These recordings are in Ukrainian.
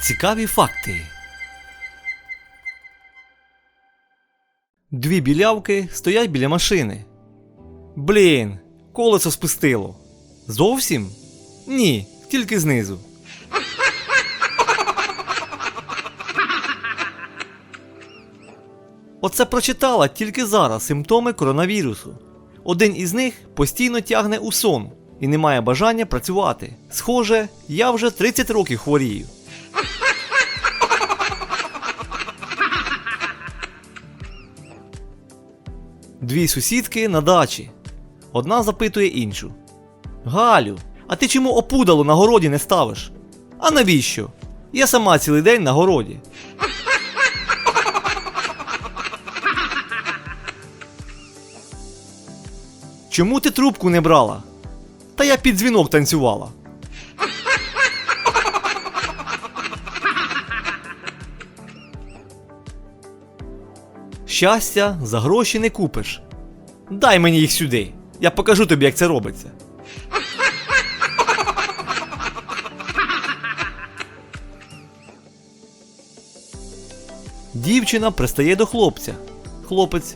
Цікаві факти. Дві білявки стоять біля машини. Блін, колесо спустило. Зовсім? Ні, тільки знизу. Оце прочитала тільки зараз симптоми коронавірусу. Один із них постійно тягне у сон і не має бажання працювати. Схоже, я вже 30 років хворію. Дві сусідки на дачі. Одна запитує іншу. Галю, а ти чому опудало на городі не ставиш? А навіщо? Я сама цілий день на городі. Чому ти трубку не брала? Та я під дзвінок танцювала. Щастя за гроші не купиш. Дай мені їх сюди. Я покажу тобі, як це робиться. Дівчина пристає до хлопця. Хлопець,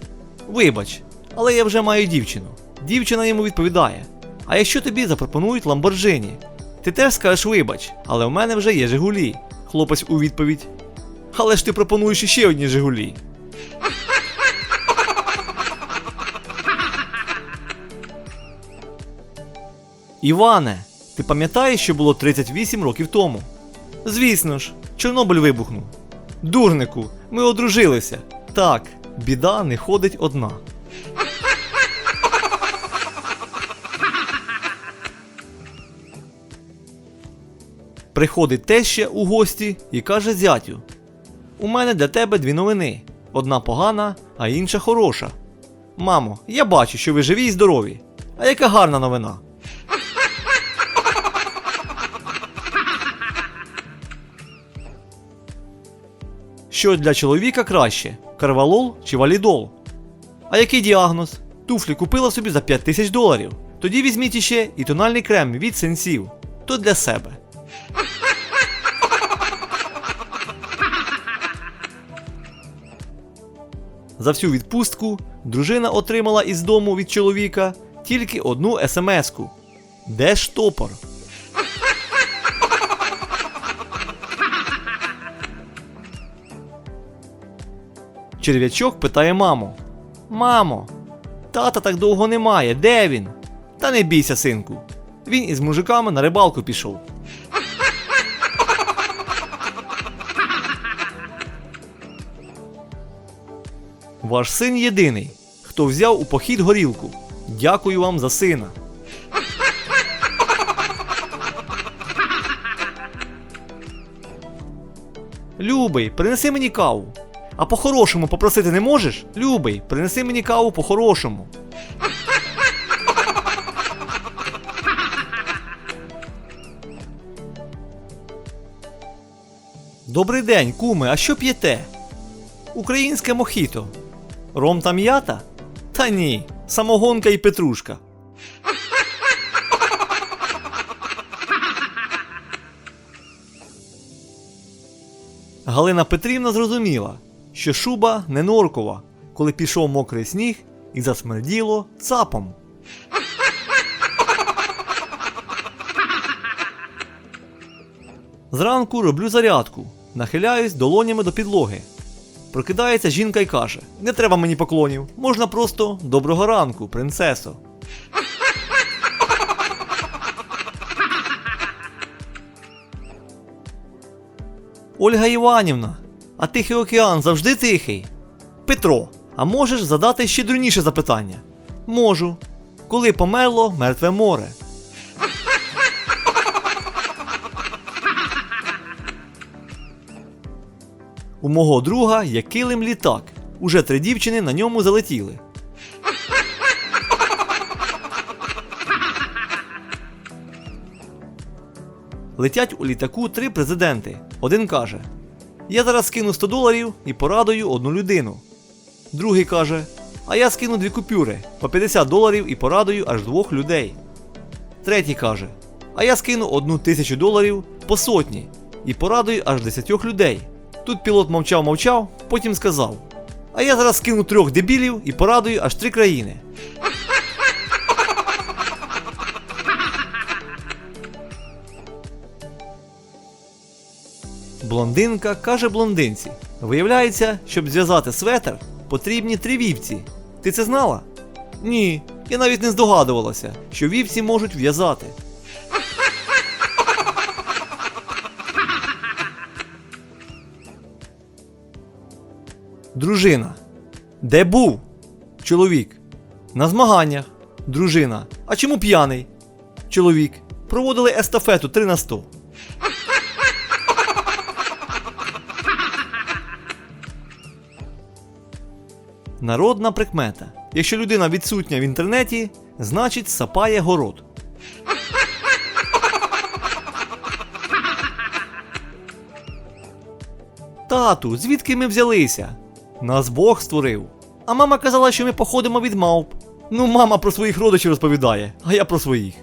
вибач, але я вже маю дівчину. Дівчина йому відповідає: А якщо тобі запропонують Ламборджині? Ти теж скажеш вибач, але в мене вже є Жигулі. Хлопець у відповідь. Але ж ти пропонуєш іще одні Жигулі. Іване, ти пам'ятаєш, що було 38 років тому? Звісно ж, Чорнобиль вибухнув. Дурнику, ми одружилися. Так, біда не ходить одна. Приходить теща у гості і каже зятю: У мене для тебе дві новини: одна погана, а інша хороша. Мамо, я бачу, що ви живі і здорові. А яка гарна новина? Що для чоловіка краще? Карвалол чи валідол? А який діагноз? Туфлі купила собі за 5 тисяч доларів. Тоді візьміть іще і тональний крем від сенсів. То для себе. За всю відпустку дружина отримала із дому від чоловіка тільки одну смс-ку. Де штопор? Черв'ячок питає маму: Мамо, тата так довго немає, де він? Та не бійся, синку. Він із мужиками на рибалку пішов. Ваш син єдиний, хто взяв у похід горілку. Дякую вам за сина. Любий, принеси мені каву. А по-хорошому попросити не можеш? Любий, принеси мені каву по-хорошому. Добрий день, куми, а що п'єте? Українське мохіто. Ром та м'ята? Та ні, самогонка і петрушка. Галина Петрівна зрозуміла, що шуба не норкова, коли пішов мокрий сніг і засмерділо цапом. Зранку роблю зарядку, нахиляюсь долонями до підлоги. Прокидається жінка і каже: Не треба мені поклонів, можна просто доброго ранку, принцесо. Ольга Іванівна, а Тихий океан завжди тихий? Петро, а можеш задати ще дурніше запитання? Можу. Коли померло мертве море? У мого друга є килим літак. Уже три дівчини на ньому залетіли. Летять у літаку три президенти. Один каже: Я зараз скину 100 доларів і порадую одну людину. Другий каже: А я скину дві купюри по 50 доларів і порадую аж двох людей. Третій каже: А я скину одну тисячу доларів по сотні і порадую аж 10 людей. Тут пілот мовчав мовчав, потім сказав: А я зараз скину трьох дебілів і порадую аж три країни. Блондинка каже блондинці: Виявляється, щоб зв'язати светр, потрібні три вівці. Ти це знала? Ні, я навіть не здогадувалася, що вівці можуть в'язати. Дружина. Де був? Чоловік. На змаганнях. Дружина. А чому п'яний? Чоловік. Проводили естафету 3 на 100. Народна прикмета. Якщо людина відсутня в інтернеті, значить сапає город. Тату, звідки ми взялися? Нас Бог створив. А мама казала, що ми походимо від мавп. Ну, мама про своїх родичів розповідає, а я про своїх.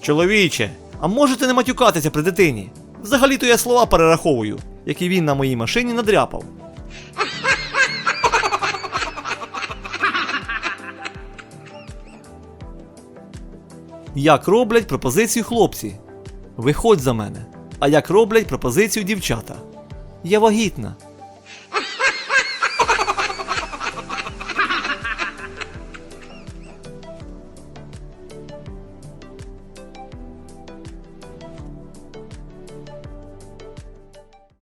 Чоловіче, а можете не матюкатися при дитині? Взагалі-то я слова перераховую, які він на моїй машині надряпав. Як роблять пропозицію хлопці? Виходь за мене. А як роблять пропозицію дівчата? Я вагітна.